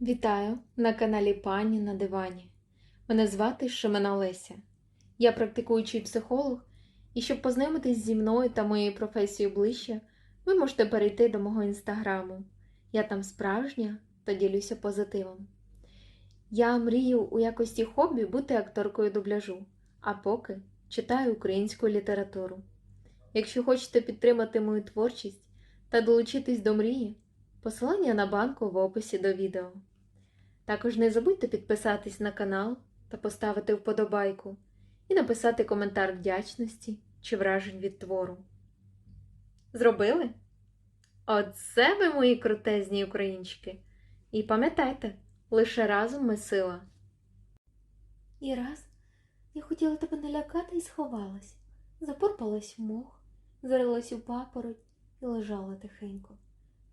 Вітаю на каналі Пані на дивані. Мене звати Шимена Леся. Я практикуючий психолог, і щоб познайомитись зі мною та моєю професією ближче, ви можете перейти до мого інстаграму. Я там справжня та ділюся позитивом. Я мрію у якості хобі бути акторкою дубляжу, а поки читаю українську літературу. Якщо хочете підтримати мою творчість та долучитись до мрії, посилання на банку в описі до відео. Також не забудьте підписатись на канал та поставити вподобайку і написати коментар вдячності чи вражень від твору. Зробили? Оце ви мої крутезні українчики. І пам'ятайте, лише разом ми сила. І раз я хотіла тебе налякати і сховалась, запорпалась в мох, зарилась у папороть і лежала тихенько.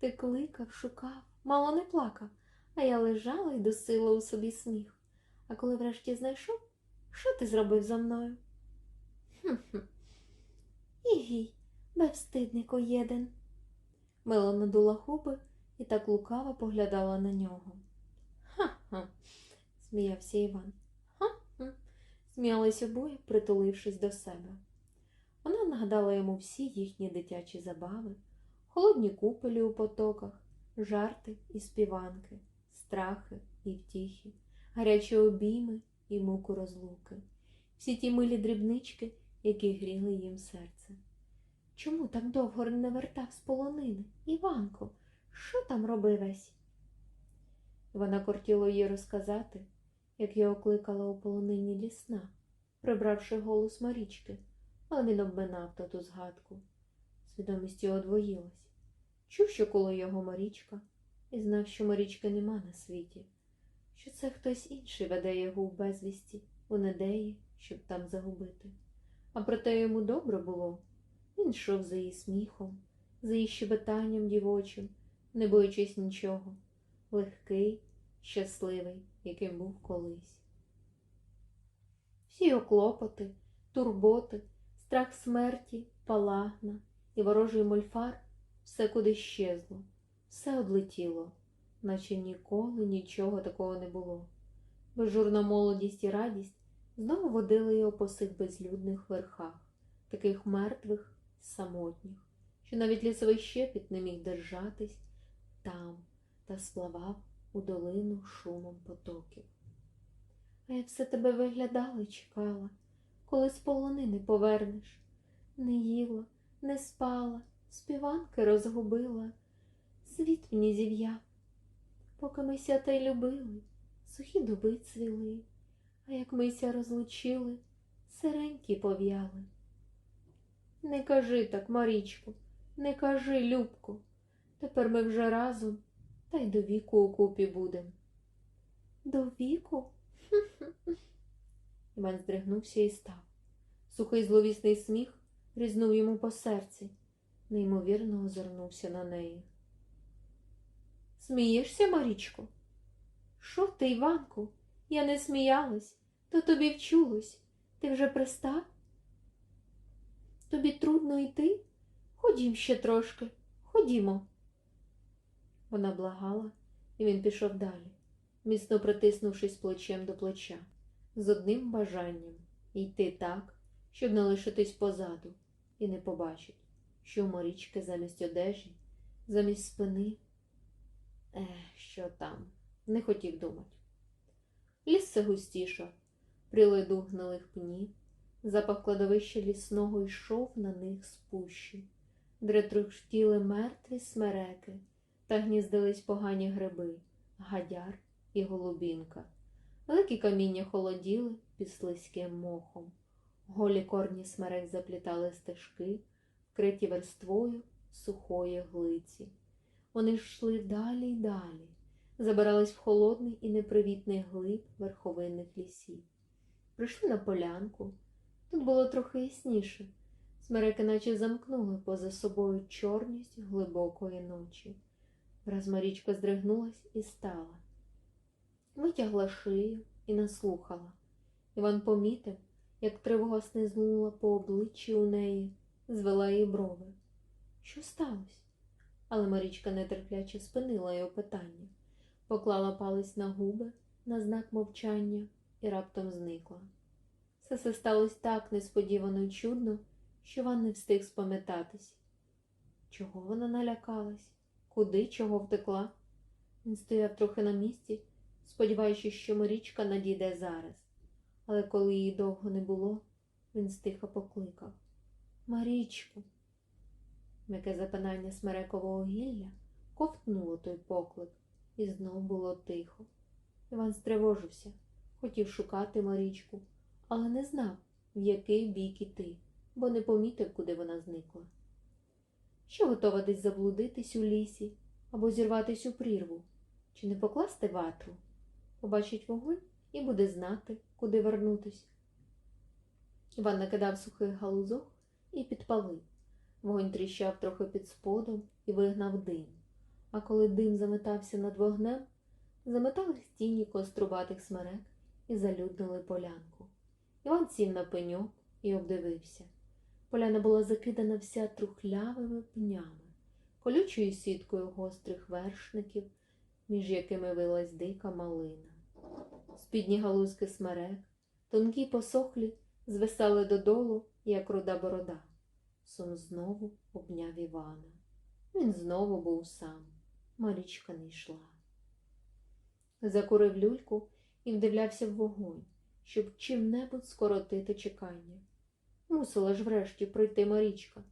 Ти кликав, шукав, мало не плакав, а я лежала і досила у собі сміх. А коли врешті знайшов, що ти зробив за мною? Хм-хм. Ігій, безстиднику єден. Мила надула губи і так лукаво поглядала на нього. Ха-ха, сміявся Іван. Ха-ха. Сміялись обоє, притулившись до себе. Вона нагадала йому всі їхні дитячі забави, холодні купелі у потоках, жарти і співанки, страхи і втіхи, гарячі обійми і муку розлуки, всі ті милі дрібнички, які гріли їм серце. Чому так довго не вертав з полонини? Іванко, що там робив весь? Вона кортіло їй розказати, як його кликала у полонині лісна, прибравши голос Марічки, але він обминав тату згадку. Свідомість його одвоїлась. Чув, що коло його Марічка, і знав, що Марічки нема на світі, що це хтось інший веде його в безвісті, у недеї, щоб там загубити. А проте йому добре було. Він йшов за її сміхом, за її щебетанням дівочим, не боючись нічого, легкий, щасливий, яким був колись. Всі його клопоти, турботи, страх смерті, палагна і ворожий мольфар все куди щезло, все одлетіло, наче ніколи нічого такого не було. Безжурна молодість і радість знову водили його по сих безлюдних верхах, таких мертвих, самотніх, що навіть лісовий щепіт не міг держатись там та сплавав у долину шумом потоків. А я все тебе виглядала і чекала, коли з полонини повернеш. Не їла, не спала, співанки розгубила, світ мені зів'яв. Поки мися та й любили, сухі дуби цвіли, а як мися розлучили, сиренькі пов'яли. Не кажи так, Марічку, не кажи, Любку, тепер ми вже разом, та й до віку у купі будем. До віку? Іван здригнувся і став. Сухий зловісний сміх різнув йому по серці, неймовірно озирнувся на неї. Смієшся, Марічко? Що ти, Іванку? Я не сміялась, то тобі вчулось. Ти вже пристав? Тобі трудно йти? Ходім ще трошки, ходімо. Вона благала, і він пішов далі, міцно притиснувшись плечем до плеча, з одним бажанням йти так, щоб не лишитись позаду, і не побачить, що у Марічки замість одежі, замість спини. Ех, що там, не хотів думати. Ліс все густішав, прилиду гнилих пнів, запах кладовища лісного йшов на них з пущі, де трухтіли мертві смереки та гніздились погані гриби, гадяр і голубінка. Великі каміння холоділи під слизьким мохом. Голі корні смерек заплітали стежки, вкриті верствою сухої глиці. Вони йшли далі й далі, забирались в холодний і непривітний глиб верховинних лісів. Прийшли на полянку. Тут було трохи ясніше. Смереки наче замкнули поза собою чорність глибокої ночі. Враз Марічка здригнулась і стала. Витягла шию і наслухала. Іван помітив, як тривога снизнула по обличчі у неї, звела її брови. Що сталося? Але Марічка нетерпляче спинила його питання. поклала палець на губи на знак мовчання і раптом зникла. Все це сталося так несподівано й чудно, що Іван не встиг спам'ятатись. Чого вона налякалась? Куди чого втекла? Він стояв трохи на місці, сподіваючись, що Марічка надійде зараз. Але коли її довго не було, він стиха покликав Марічку. М'яке запинання смерекового гілля ковтнуло той поклик, і знов було тихо. Іван стривожився, хотів шукати Марічку, але не знав, в який бік іти, бо не помітив, куди вона зникла. Що готова десь заблудитись у лісі або зірватись у прірву, чи не покласти ватру? Побачить вогонь і буде знати, куди вернутись. Іван накидав сухих галузок і підпалив. Вогонь тріщав трохи під сподом і вигнав дим. А коли дим заметався над вогнем, заметались тіні кострубатих смерек і залюднили полянку. Іван сів на пеньок і обдивився. Поляна була закидана вся трухлявими пнями, колючою сіткою гострих вершників, між якими вилась дика малина. Спідні галузки смерек, тонкі посохлі, звисали додолу, як руда борода. Сон знову обняв Івана. Він знову був сам. Марічка не йшла. Закурив люльку і вдивлявся в вогонь, щоб чим-небудь скоротити чекання. Мусила ж врешті прийти Марічка.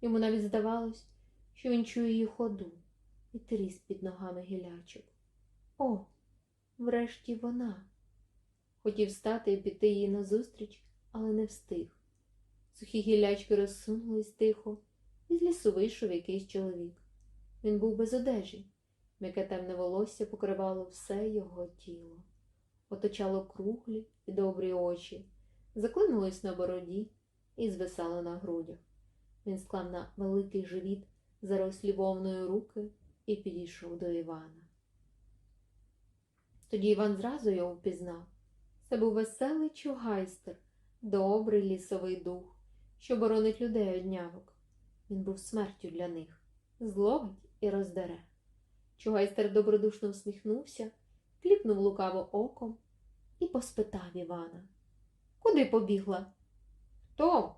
Йому навіть здавалось, що він чує її ходу і тріс під ногами гілячок. О, врешті вона. Хотів стати і піти їй назустріч, але не встиг. Сухі гілячки розсунулись тихо, і з лісу вийшов якийсь чоловік. Він був без одежі, м'яке темне волосся покривало все його тіло, оточало круглі і добрі очі, заклинулось на бороді і звисало на грудях. Він склав на великий живіт зарослі вовною руки і підійшов до Івана. Тоді Іван зразу його впізнав. Це був веселий чугайстер, добрий лісовий дух, що боронить людей від нявок. Він був смертю для них, зловить і роздере. Чугайстер добродушно всміхнувся, кліпнув лукаво оком і поспитав Івана. Куди побігла? Хто?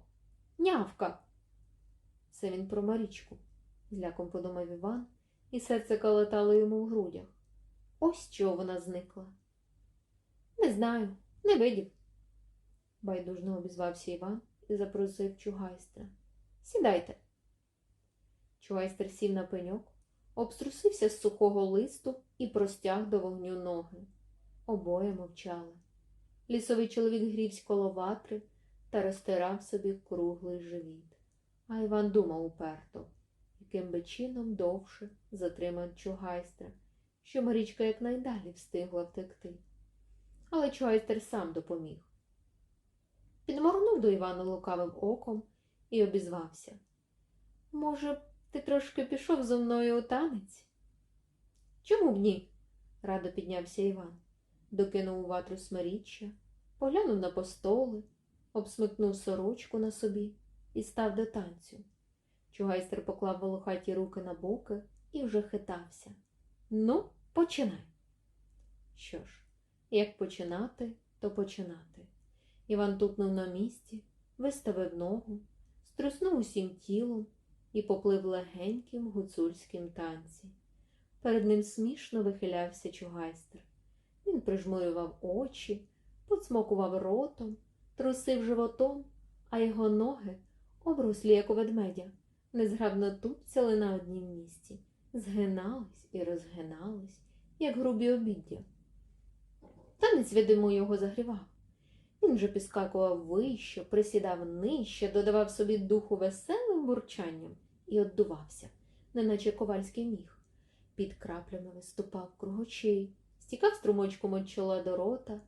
Нявка. Це він про Марічку, зляком подумав Іван, і серце калатало йому в грудях. Ось чого вона зникла. Не знаю, не видів. Байдужно обізвався Іван і запросив чугайстра. Сідайте. Чугайстер сів на пеньок, обструсився з сухого листу і простяг до вогню ноги. Обоє мовчали. Лісовий чоловік грівсь коло ватри та розтирав собі круглий живіт. А Іван думав уперто, яким би чином довше затримав чугайстра, що Марічка якнайдалі встигла втекти. Але чугайстер сам допоміг. Підморгнув до Івана лукавим оком і обізвався. Може, ти трошки пішов зо мною у танець? Чому б ні? радо піднявся Іван, докинув у ватру смиріччя, поглянув на постоли, обсмикнув сорочку на собі і став до танцю. Чугайстер поклав волохаті руки на боки і вже хитався. Ну, починай. Що ж, як починати, то починати. Іван тупнув на місці, виставив ногу, струснув усім тілом і поплив легеньким гуцульським танці. Перед ним смішно вихилявся чугайстер. Він прижмурював очі, поцмокував ротом, трусив животом, а його ноги, оброслі, як у ведмедя, незграбно тупцяли на однім місці, згинались і розгинались, як грубі обіддя. Танець, видимо, його загрівав. Він вже підскакував вище, присідав нижче, додавав собі духу веселим бурчанням і оддувався, неначе ковальський міг. Під краплями виступав круг очей, стікав струмочком від чола до рота,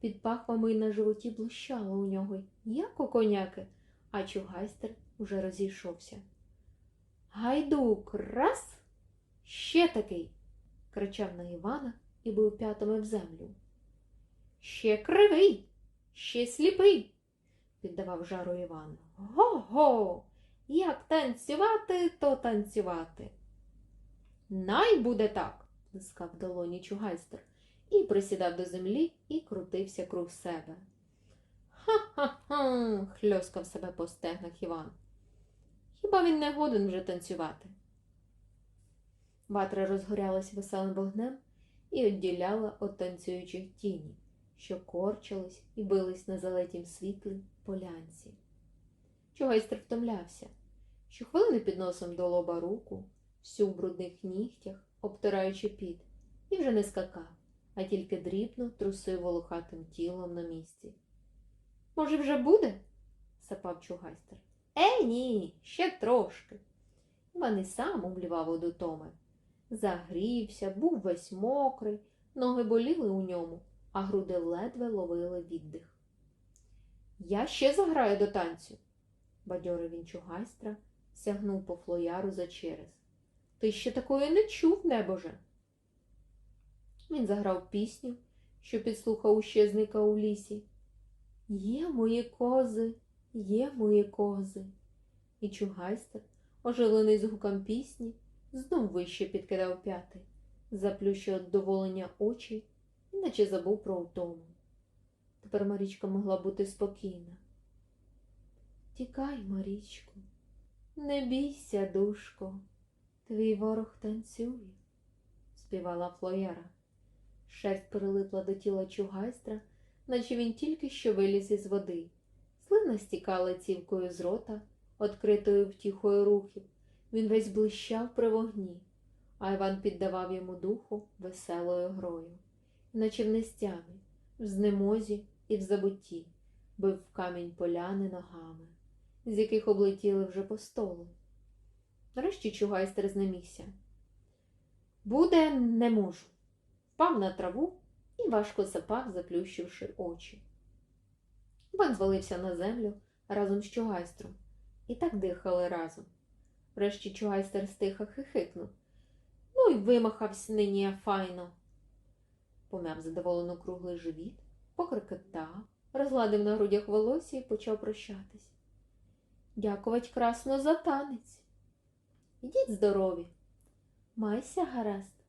під пахвами й на животі блищало у нього, як у коняки, а чугайстер уже розійшовся. Гайдук, раз! Ще такий. Кричав на Івана і бив п'ятами в землю. Ще кривий, ще сліпий, піддавав жару Іван. Го-го! Як танцювати, то танцювати. Най буде так, плескав долоні чугайстер, і присідав до землі і крутився круг себе. Ха-ха-ха. хльоскав себе по стегнах Іван. Хіба він не годен вже танцювати? Ватра розгорялась веселим вогнем і відділяла від танцюючих тіні, що корчились і бились на залетім світлі полянці. Чугайстер втомлявся, щохвилини під носом до лоба руку, всю в брудних нігтях, обтираючи піт, і вже не скакав, а тільки дрібно трусив волохатим тілом на місці. Може, вже буде? сапав чугайстер. Е, ні, ще трошки. Іван і сам умлівав од утоми. Загрівся, був весь мокрий, ноги боліли у ньому, а груди ледве ловили віддих. Я ще заграю до танцю, бадьорив він чугайстра, сягнув по флояру за через. Ти ще такої не чув, небоже. Він заграв пісню, що підслухав ущезника у лісі. Є мої кози, є мої кози. І чугайстер, оживлений звуком пісні, знов вище підкидав п'яти, заплющив від доволення очі, іначе забув про втому. Тепер Марічка могла бути спокійна. Тікай, Марічко, не бійся, душко, твій ворог танцює, співала Флояра. Шерсть прилипла до тіла чугайстра, наче він тільки що виліз із води. Слина стікала цівкою з рота, відкритою втіхою рухів. Він весь блищав при вогні, а Іван піддавав йому духу веселою грою, наче в нестямі, в знемозі і в забутті, бив в камінь поляни ногами, з яких облетіли вже по столу. Нарешті чугайстер знемігся. Буде, не можу. Впав на траву і важко сапав, заплющивши очі. Іван звалився на землю разом з чугайстром, і так дихали разом. Врешті чугайстер стиха хихикнув. Ну й вимахався нині файно. Помяв задоволено круглий живіт, покрикетав, розгладив на грудях волосся і почав прощатись. Дякувать красно за танець. Ідіть здорові. Майся гаразд.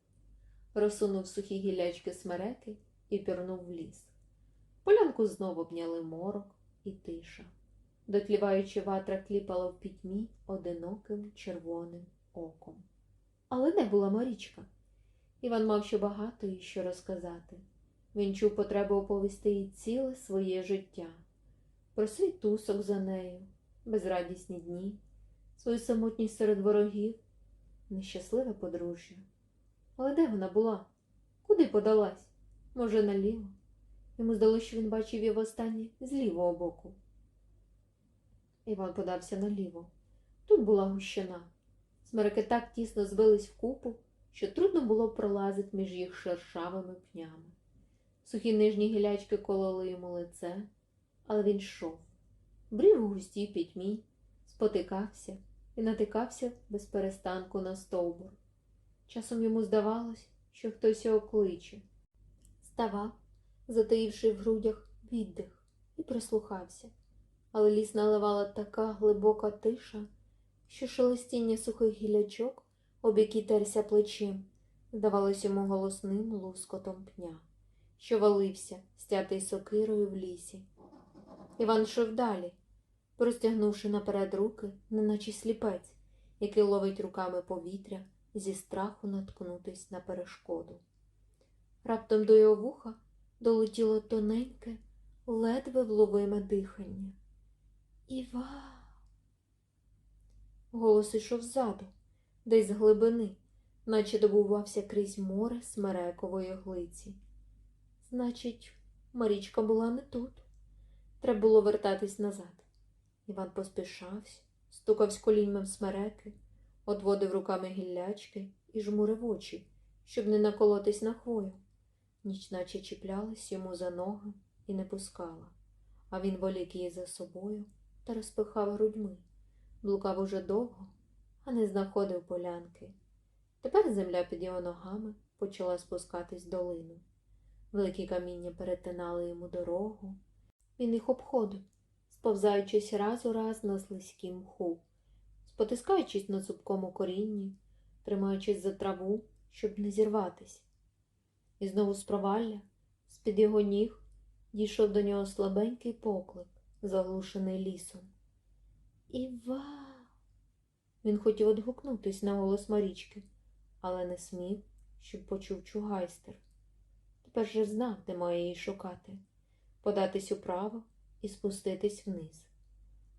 Розсунув сухі гілячки смереки і пірнув в ліс. Полянку знову обняли морок і тиша. Дотліваючи ватра кліпала в пітьмі одиноким червоним оком. Але де була Марічка? Іван мав ще багато їй що розказати. Він чув потребу оповісти їй ціле своє життя, про свій тусок за нею, безрадісні дні, свою самотність серед ворогів, нещасливе подружжя. Але де вона була? Куди подалась? Може, наліво? Йому здалося, що він бачив її востаннє з лівого боку. Іван подався наліво. Тут була гущина. Смерики так тісно збились вкупу, що трудно було пролазити між їх шершавими пнями. Сухі нижні гілячки кололи йому лице, але він йшов, брів у густій пітьмі, спотикався і натикався без перестанку на стовбур. Часом йому здавалось, що хтось його кличе. Ставав, затаївши в грудях віддих, і прислухався але ліс наливала така глибока тиша, що шелестіння сухих гілячок, об які терся плечем, здавалось йому голосним лускотом пня, що валився, стятий сокирою в лісі. Іван йшов далі, простягнувши наперед руки, неначе сліпець, який ловить руками повітря зі страху наткнутись на перешкоду. Раптом до його вуха долетіло тоненьке, ледве вловиме дихання. Іва. Голос ішов ззаду, десь з глибини, наче добувався крізь море смерекової глиці. Значить, Марічка була не тут. Треба було вертатись назад. Іван поспішався, стукав з коліньми в смереки, одводив руками гіллячки і жмурив очі, щоб не наколотись на хвою. Ніч наче чіплялась йому за ноги і не пускала, а він волік її за собою та розпихав грудьми, блукав уже довго, а не знаходив полянки. Тепер земля під його ногами почала спускатись долину. Великі каміння перетинали йому дорогу. Він їх обходив, сповзаючись раз у раз на слизькім мху, спотискаючись на зубкому корінні, тримаючись за траву, щоб не зірватись. І знову з провалля, з-під його ніг, дійшов до нього слабенький поклик, заглушений лісом. Іва. Він хотів одгукнутись на голос Марічки, але не смів, щоб почув чугайстер. Тепер же знав, де має її шукати, податись управо і спуститись вниз.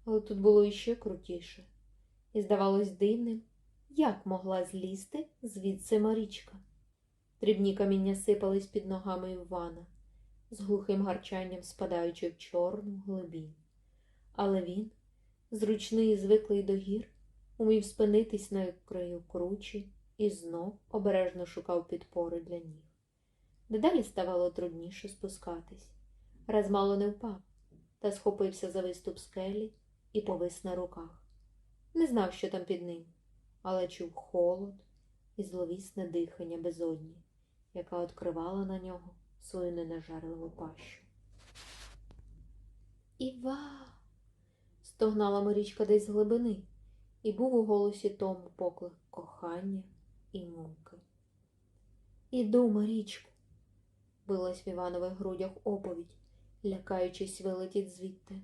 Але тут було іще крутіше, і здавалось дивним, як могла злізти звідси Марічка. Дрібні каміння сипались під ногами Івана, з глухим гарчанням спадаючи в чорну глибінь. Але він, зручний і звиклий до гір, умів спинитись на краю кручі і знов обережно шукав підпори для ніг. Дедалі ставало трудніше спускатись. Раз мало не впав, та схопився за виступ скелі і повис на руках. Не знав, що там під ним, але чув холод і зловісне дихання безодні, яка відкривала на нього свою ненажерливу пащу. Іва. стогнала Марічка десь з глибини, і був у голосі тому поклик кохання і муки. Іду, Марічку, билась в Іванових грудях оповідь, лякаючись вилетіть звідти.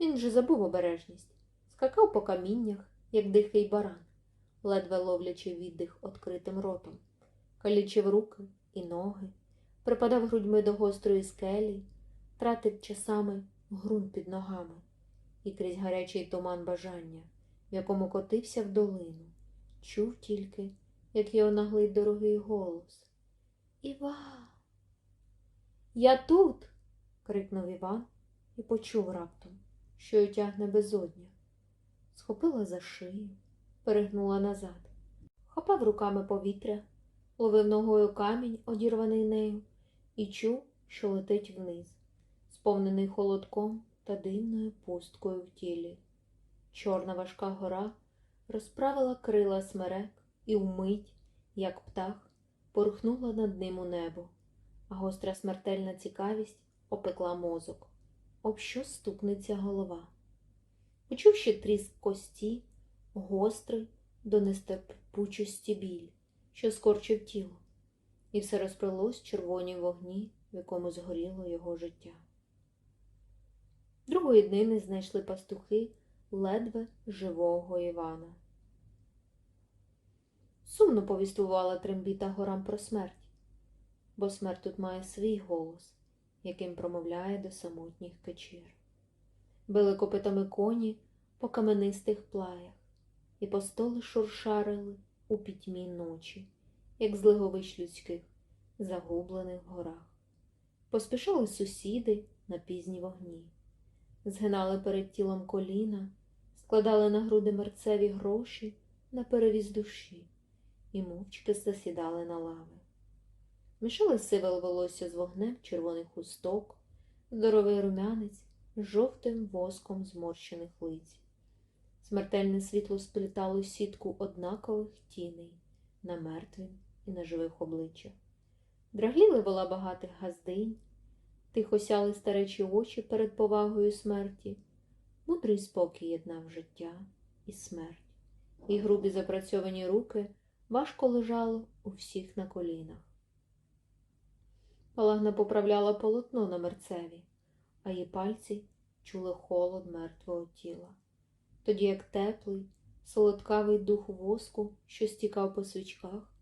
Він вже забув обережність, скакав по каміннях, як дихий баран, ледве ловлячи віддих відкритим ротом, калічив руки і ноги, припадав грудьми до гострої скелі, тратив часами ґрунт під ногами і крізь гарячий туман бажання, в якому котився в долину, чув тільки, як його наглий дорогий голос. Іва. Я тут. крикнув Іван і почув раптом, що й тягне безодня. Схопила за шию, перегнула назад, хапав руками повітря, ловив ногою камінь, одірваний нею, і чув, що летить вниз, сповнений холодком та дивною пусткою в тілі. Чорна важка гора розправила крила смерек і вмить, як птах, порухнула над ним у небо, а гостра смертельна цікавість опекла мозок. Об що стукнеться голова? Почув ще тріск кості, гострий до нестерпучості біль, що скорчив тіло, і все розплилось в червоній вогні, в якому згоріло його життя. Другої днини знайшли пастухи ледве живого Івана. Сумно повіствувала трембіта горам про смерть, бо смерть тут має свій голос, яким промовляє до самотніх кечір. Били копитами коні по каменистих плаях, і по столи шуршарили у пітьмі ночі, як з лиговищ людських, загублених в горах. Поспішали сусіди на пізні вогні, згинали перед тілом коліна, складали на груди мерцеві гроші на перевіз душі і мовчки засідали на лави. Мішали сиве волосся з вогнем червоних хусток, здоровий румянець з жовтим воском зморщених лиць. Смертельне світло сплітало сітку однакових тіней на мертвим і на живих обличчях. Драгліли вола багатих газдинь, тихо сяли старечі очі перед повагою смерті, мудрий спокій єднав життя і смерть, і грубі запрацьовані руки важко лежало у всіх на колінах. Палагна поправляла полотно на мерцеві, а її пальці чули холод мертвого тіла. Тоді як теплий, солодкавий дух воску, що стікав по свічках,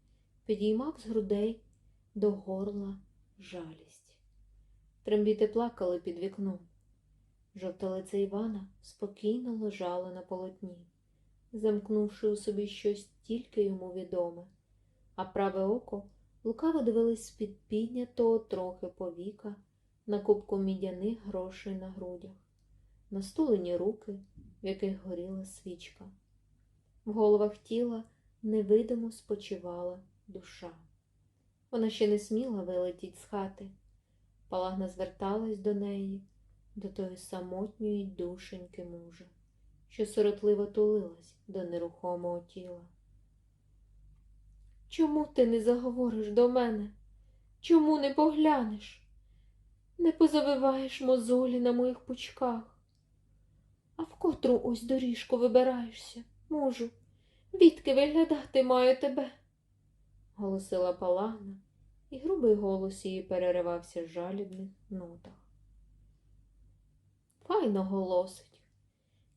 підіймав з грудей до горла жалість. Трембіти плакали під вікном. Жовта лице Івана спокійно лежала на полотні, замкнувши у собі щось тільки йому відоме, а праве око лукаво дивилось з-під піднятого трохи повіка на кубку мідяних грошей на грудях, на стулені руки, в яких горіла свічка. В головах тіла невидимо спочивала душа. Вона ще не сміла вилетіть з хати. Палагна зверталась до неї, до тої самотньої душеньки мужа, що сиротливо тулилась до нерухомого тіла. Чому ти не заговориш до мене? Чому не поглянеш? Не позавиваєш мозолі на моїх пучках? А в котру ось доріжку вибираєшся, мужу? Відки виглядати маю тебе? Голосила Палагна, і грубий голос її переривався в жалібних нотах. Файно голосить,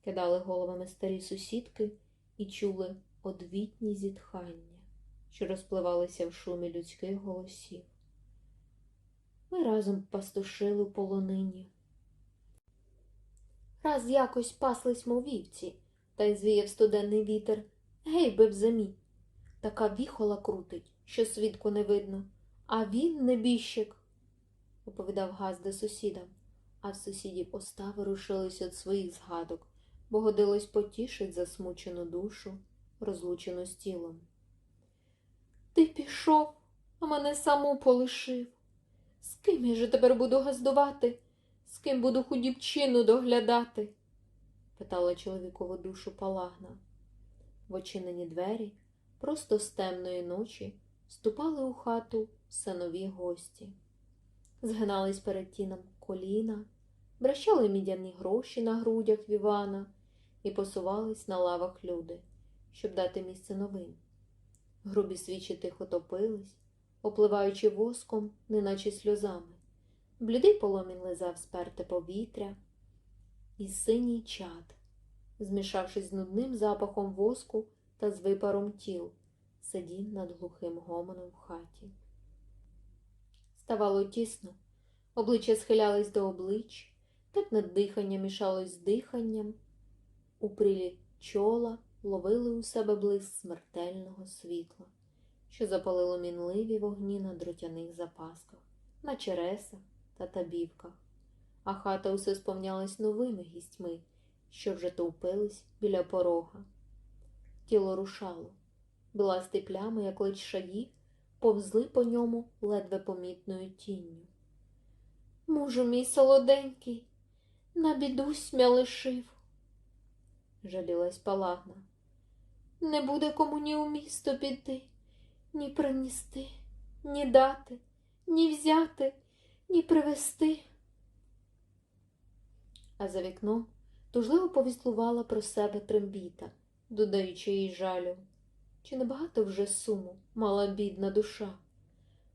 кидали головами старі сусідки і чули одвітні зітхання, що розпливалися в шумі людських голосів. Ми разом пастушили в полонині. Раз якось паслись мов вівці, та й звіяв студенний вітер. Гей, би в земі. Така віхола крутить, що свідку не видно, а він небіжчик, оповідав Газда сусідам, а сусідів уста ворушились від своїх згадок, бо годилось потішить засмучену душу, розлучену з тілом. Ти пішов, а мене саму полишив. З ким я же тепер буду газдувати? З ким буду худібчину доглядати? питала чоловікову душу Палагна. В очинені двері, просто з темної ночі, ступали у хату все нові гості. Згинались перед тіном коліна, брещали мідяні гроші на грудях Івана і посувались на лавах люди, щоб дати місце новим. Грубі свічі тихо топились, опливаючи воском, неначе сльозами. Блідий поломін лизав сперте повітря і синій чад, змішавшись з нудним запахом воску та з випаром тіл, сидів над глухим гомоном в хаті. Ставало тісно, обличчя схилялись до облич, так над диханням мішалось з диханням, у прилі чола ловили у себе блиск смертельного світла, що запалило мінливі вогні на дротяних запасках, на чересах та табівках, а хата усе сповнялась новими гістьми, що вже товпились біля порога. Тіло рушало, біласті плями, як шаї, повзли по ньому ледве помітною тінню. Мужу мій солоденький, на бідусь мя лишив, жалілась палагна. Не буде кому ні у місто піти, ні принести, ні дати, ні взяти, ні привезти. А за вікном тужливо повіслувала про себе трембіта, додаючи їй жалю. Чи небагато вже суму мала бідна душа?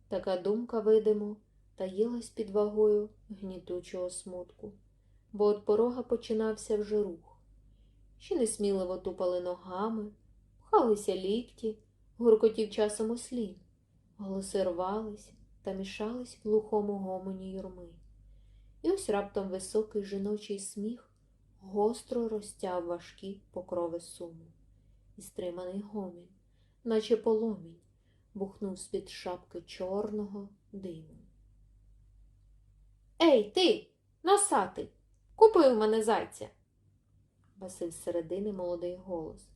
Така думка, видимо, таїлась під вагою гнітучого смутку, бо от порога починався вже рух. Ще несміливо тупали ногами, пхалися лікті, гуркотів часом ослін, голоси рвались та мішались в глухому гомоні юрми. І ось раптом високий жіночий сміх гостро розтяв важкі покрови суму. І стриманий гомін, наче поломінь, бухнув з-під шапки чорного диму. Ей, ти, носатий, купи у мене зайця. басив середини молодий голос,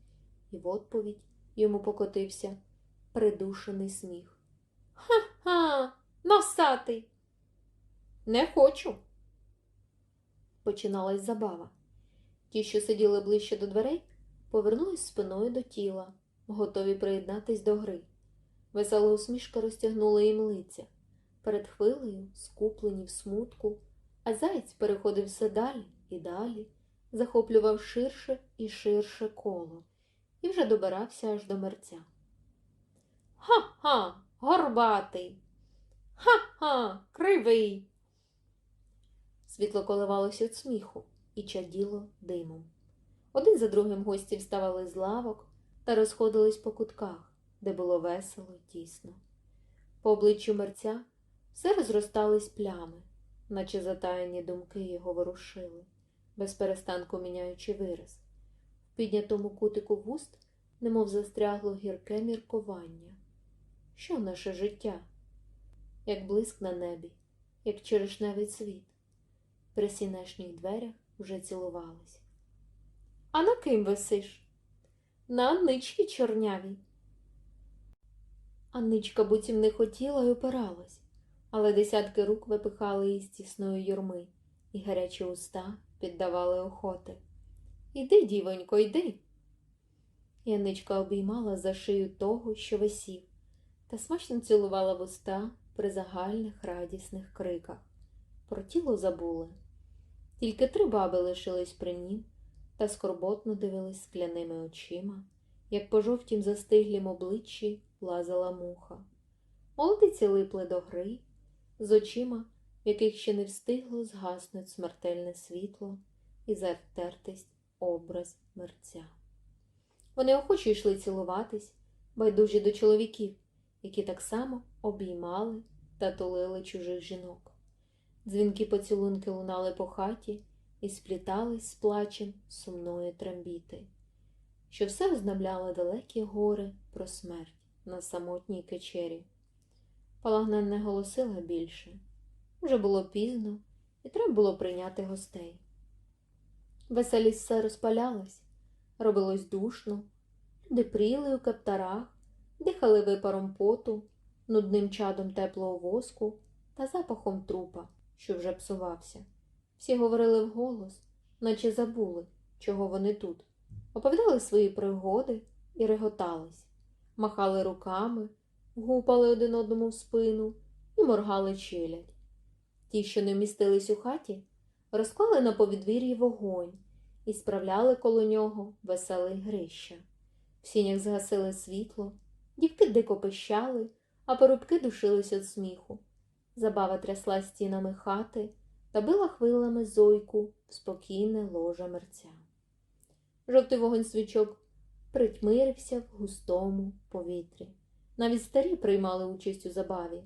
і в відповідь йому покотився придушений сміх. Ха-ха, носатий. Не хочу. Починалась забава. Ті, що сиділи ближче до дверей, повернулись спиною до тіла, готові приєднатись до гри. Весела усмішка розтягнула їм лиця. Перед хвилею, скуплені в смутку, а заєць переходив все далі і далі, захоплював ширше і ширше коло і вже добирався аж до мерця. Ха-ха, горбатий! Ха-ха, кривий! Світло коливалося від сміху і чаділо димом. Один за другим гості вставали з лавок та розходились по кутках, де було весело й тісно. По обличчю мерця все розростались плями, наче затаяні думки його ворушили, без перестанку міняючи вираз. В піднятому кутику вуст, немов застрягло гірке міркування. Що наше життя? Як блиск на небі, як черешневий цвіт. При сінешніх дверях вже цілувались. А на ким висиш? На Аннички чорнявій. Анничка буцім не хотіла й опиралась, але десятки рук випихали її з тісної юрми, і гарячі уста піддавали охоти. Іди, дівонько, йди. Яничка обіймала за шию того, що висів, та смачно цілувала вуста при загальних радісних криках. Про тіло забули. Тільки три баби лишились при нім та скорботно дивились скляними очима, як по жовтім застиглім обличчі лазила муха. Молодиці липли до гри, з очима, в яких ще не встигло згаснуть смертельне світло і затертись образ мерця. Вони охоче йшли цілуватись, байдужі до чоловіків, які так само обіймали та тулили чужих жінок. Дзвінки поцілунки лунали по хаті і сплітались з плачем сумної трембіти, що все ознамляло далекі гори про смерть на самотній кечері. Палагнан не голосила більше. Уже було пізно, і треба було прийняти гостей. Веселість все розпалялась, робилось душно, люди у каптарах, дихали випаром поту, нудним чадом теплого воску та запахом трупа, що вже псувався. Всі говорили вголос, наче забули, чого вони тут. Оповідали свої пригоди і реготались, махали руками, гупали один одному в спину і моргали челядь. Ті, що не вмістились у хаті, розклали на повідвір'ї вогонь і справляли коло нього веселий грища. В сінях згасили світло, дівки дико пищали, а порубки душились від сміху. Забава трясла стінами хати та била хвилами зойку в спокійне ложа мерця. Жовтий вогонь свічок притьмирився в густому повітрі. Навіть старі приймали участь у забаві.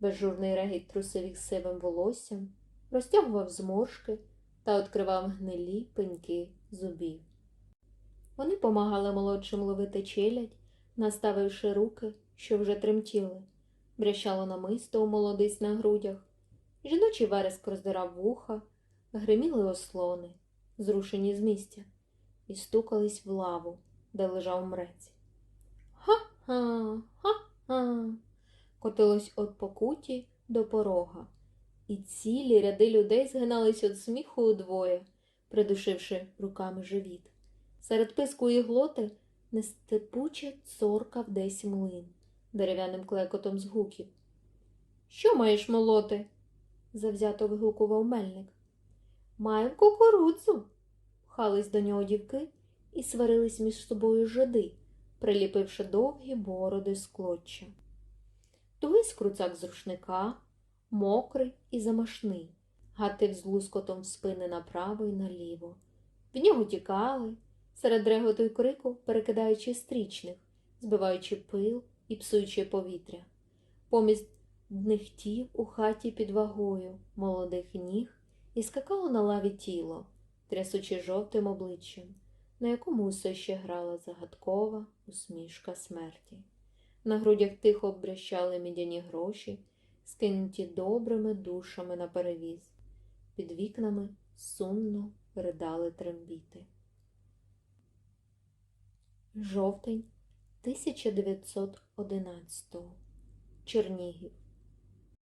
Безжурний регіт трусив їх сивим волоссям, розтягував зморшки та відкривав гнилі пеньки зубів. Вони помагали молодшим ловити челядь, наставивши руки, що вже тремтіли, брящало намисто у молодиць на грудях, жіночий вереск роздирав вуха, гриміли ослони, зрушені з місця, і стукались в лаву, де лежав мрець. Ха-ха, ха-ха. Котилось від покуті до порога, і цілі ряди людей згинались від сміху удвоє, придушивши руками живіт. Серед писку і глоти нестепуче цоркав десь млин, дерев'яним клекотом з гуків. Що маєш молоти? завзято вигукував мельник. Маєм кукурудзу. Пхались до нього дівки і сварились між собою жиди, приліпивши довгі бороди з клоччя. Тугий скруцак з рушника, мокрий і замашний, гатив з лускотом в спини направо і наліво. В нього тікали, серед реготу й крику перекидаючи стрічних, збиваючи пил і псуючи повітря. Помість днихтів у хаті під вагою молодих ніг і скакало на лаві тіло, трясучи жовтим обличчям, на якому усе ще грала загадкова усмішка смерті. На грудях тихо обрящали мідяні гроші, скинуті добрими душами на перевіз. Під вікнами сумно ридали трембіти. Жовтень 1911 Чернігів